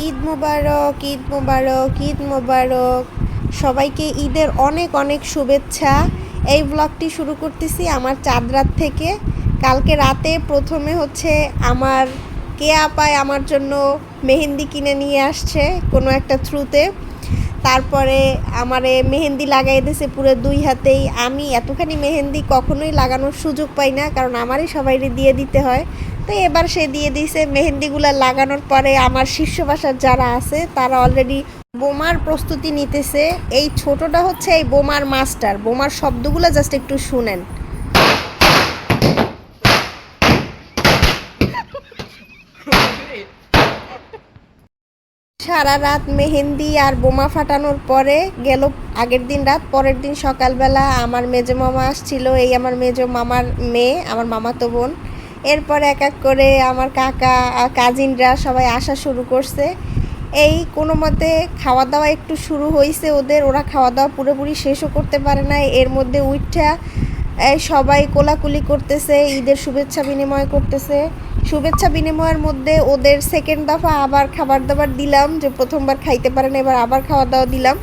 ঈদ মোবারক ঈদ মোবারক ঈদ মোবারক। সবাইকে ঈদের অনেক অনেক শুভেচ্ছা। এই ব্লগটি শুরু করতেছি আমার চাঁদ রাত থেকে। কালকে রাতে প্রথমে হচ্ছে আমার কে আপায় আমার জন্য মেহেন্দি কিনে নিয়ে আসছে কোনো একটা থ্রুতে। তারপরে আমারে মেহেন্দি লাগাই দিয়েছে পুরো দুই হাতেই। আমি এতখানি মেহেন্দি কখনোই লাগানোর সুযোগ পাই না, কারণ আমারই সবাইরে দিয়ে দিতে হয়। তো এবার সে দিয়ে দিয়েছে মেহেন্দিগুলো লাগানোর পরে আমার শীর্ষ বাসার যারা আছে, তারা অলরেডি বোমার প্রস্তুতি নিতেছে। এই ছোটটা হচ্ছে এই বোমার মাস্টার বোমার শব্দগুলো জাস্ট একটু শুনেন। সারা রাত মেহেন্দি আর বোমা ফাটানোর পরে গেল আগের দিন রাত, পরের দিন সকালবেলা আমার মেজো মামা আসছিল, এই আমার মেজো মামার মেয়ে, আমার মামাতো বোন। এরপর এক এক করে আমার কাকা কাজিনরা সবাই আসা শুরু করছে। এই কোনো মতে খাওয়া দাওয়া একটু শুরু হয়েছে ওদের, ওরা খাওয়া দাওয়া পুরোপুরি শেষও করতে পারে না এর মধ্যে উইঠা সবাই কোলাকুলি করতেছে, ঈদের শুভেচ্ছা বিনিময় করতেছে। শুভেচ্ছা বিনিময়ের মধ্যে ওদের সেকেন্ড দফা আবার খাবার দাবার দিলাম যে প্রথমবার খাইতে পারে না এবার আবার খাওয়া দাওয়া দিলাম।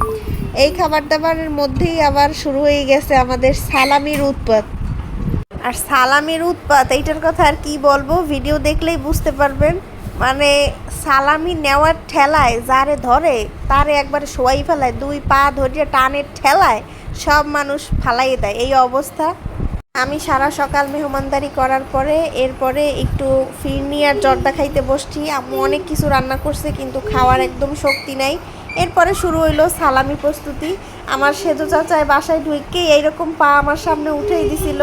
এই খাবার দাবারের মধ্যেই আবার শুরু হয়ে গেছে আমাদের সালামির উৎপাত। আর সালামির উৎপাত, এইটার কথা আর কি বলব? ভিডিও দেখলেই বুঝতে পারবেন। মানে সালামি নেওয়ার ঠেলায় যারে ধরে, তারে একবার শোয়াই ফেলায়, দুই পা ধরিয়ে টানের ঠেলায় সব মানুষ ফালাই দেয়। এই অবস্থা। আমি সারা সকাল মেহমানদারি করার পরে, এরপরে একটু ফিরনি আর জর্দা খাইতে বসছি। আম্মু অনেক কিছু রান্না করছে, কিন্তু খাওয়ার একদম শক্তি নাই। এরপরে শুরু হইল সালামি প্রস্তুতি। আমার সেজু চাচায় বাসায় ঢুকে এইরকম পা আমার সামনে উঠেই দিছিল।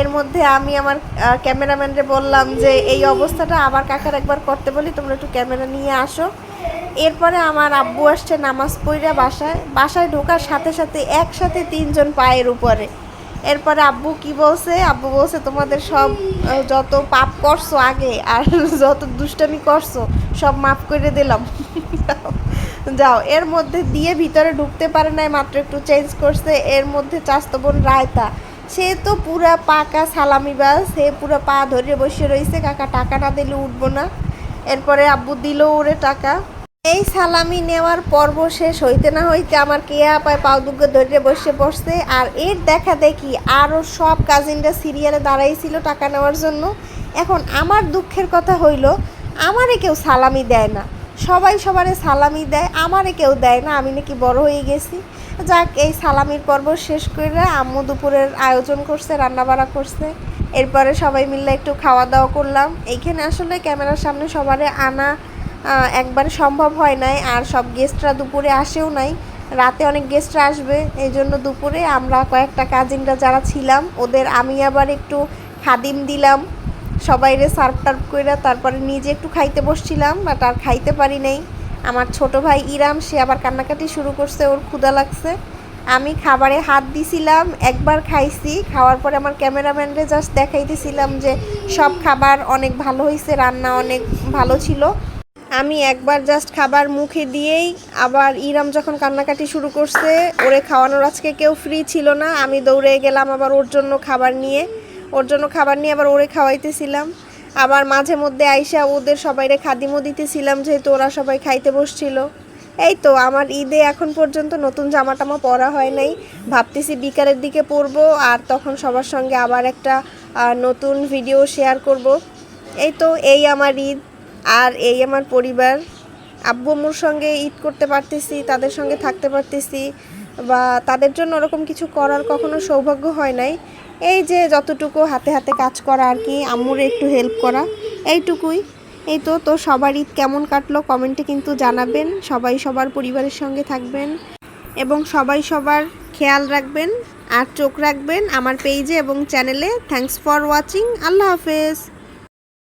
এর মধ্যে আমি আমার ক্যামেরাম্যানরে বললাম যে এই অবস্থাটা আবার কাকার একবার করতে বলি, তোমরা একটু ক্যামেরা নিয়ে আসো। এরপরে আমার আব্বু আসছে নামাজ পড়িয়া বাসায়। বাসায় ঢোকার সাথে সাথে একসাথে তিনজন পায়ের উপরে। এরপরে আব্বু কি বলছে? আব্বু বলছে, তোমাদের সব যত পাপ করছ আগে আর যত দুষ্টামি করছ, সব মাফ করে দিলাম। যাও, এর মধ্যে দিয়ে ভিতরে ঢুকতে পারে নাই, মাত্র একটু চেঞ্জ করছে। এর মধ্যে চাস্তো বোন রায়তা। সে তো পুরা পাকা সালামি বাস, সে পুরো পা ধরে বসে রয়েছে কাকা, টাকা না দিলে উঠবো না। এরপরে আব্বু দিল ওরে টাকা। এই সালামি নেওয়ার পর্ব শেষ হইতে না হইতে আমার কেয়া পায় পাও দুগ্গে ধরে বসে পড়ছে। আর এর দেখা দেখি আরও সব কাজিনরা সিরিয়ালে দাঁড়াইছিল টাকা নেওয়ার জন্য। এখন আমার দুঃখের কথা হইল, আমারে কেউ সালামি দেয় না। সবাই সবারে সালামি দেয়, আমারে কেউ দেয় না। আমি নাকি বড় হয়ে গেছি। যাক, এই সালামির পর্ব শেষ করে আম্মু দুপুরের আয়োজন করছে, রান্নাবাড়া করছে। এরপরে সবাই মিলে একটু খাওয়া দাওয়া করলাম। এইখানে আসলে ক্যামেরার সামনে সবারে আনা একবার সম্ভব হয় নাই, আর সব গেস্টরা দুপুরে আসেও নাই। রাতে অনেক গেস্টরা আসবে, এই জন্য দুপুরে আমরা কয়েকটা কাজিনরা যারা ছিলাম, ওদের আমি আবার একটু খাদিম দিলাম। সবাইরে সার্ভ টার্ভ করে তারপরে নিজে একটু খাইতে বসছিলাম বাট আর খাইতে পারি নাই। আমার ছোট ভাই ইরাম, সে আবার কান্নাকাটি শুরু করছে, ওর ক্ষুদা লাগছে। আমি খাবারে হাত দিছিলাম, একবার খাইছি, খাওয়ার পরে আমার ক্যামেরাম্যানরে জাস্ট দেখাইতেছিলাম যে সব খাবার অনেক ভালো হয়েছে রান্না অনেক ভালো ছিল। আমি একবার জাস্ট খাবার মুখে দিয়েই আবার ইরাম যখন কান্নাকাটি শুরু করছে, ওরে খাওয়ানোর আজকে কেউ ফ্রি ছিল না। আমি দৌড়ে গেলাম আবার ওর জন্য খাবার নিয়ে, ওর জন্য খাবার নিয়ে আবার ওরে খাওয়াইতেছিলাম। আবার মাঝে মধ্যে আইসা ওদের সবাইরে খাদিমও দিতেছিলাম যেহেতু ওরা সবাই খাইতে বসছিল। এই তো আমার ঈদে এখন পর্যন্ত নতুন জামা টামা পরা হয় নাই। ভাবতেছি বিকালের দিকে পরবো আর তখন সবার সঙ্গে আবার একটা নতুন ভিডিও শেয়ার করব। এই তো এই আমার ঈদ আর এই আমার পরিবার। আব্বু আম্মুর সঙ্গে ঈদ করতে পারতেছি, তাদের সঙ্গে থাকতে পারতেছি বা তাদের জন্য ওরকম কিছু করার কখনো সৌভাগ্য হয় নাই। এই যে যতটুকু হাতে হাতে কাজ করা আর কি, আম্মুর একটু হেল্প করা, এইটুকুই। এই তো তো সবার ঈদ কেমন কাটলো কমেন্টে কিন্তু জানাবেন। সবাই সবার পরিবারের সঙ্গে থাকবেন এবং সবাই সবার খেয়াল রাখবেন আর চোখ রাখবেন আমার পেজে এবং চ্যানেলে থ্যাংকস ফর ওয়াচিং আল্লাহ হাফেজ।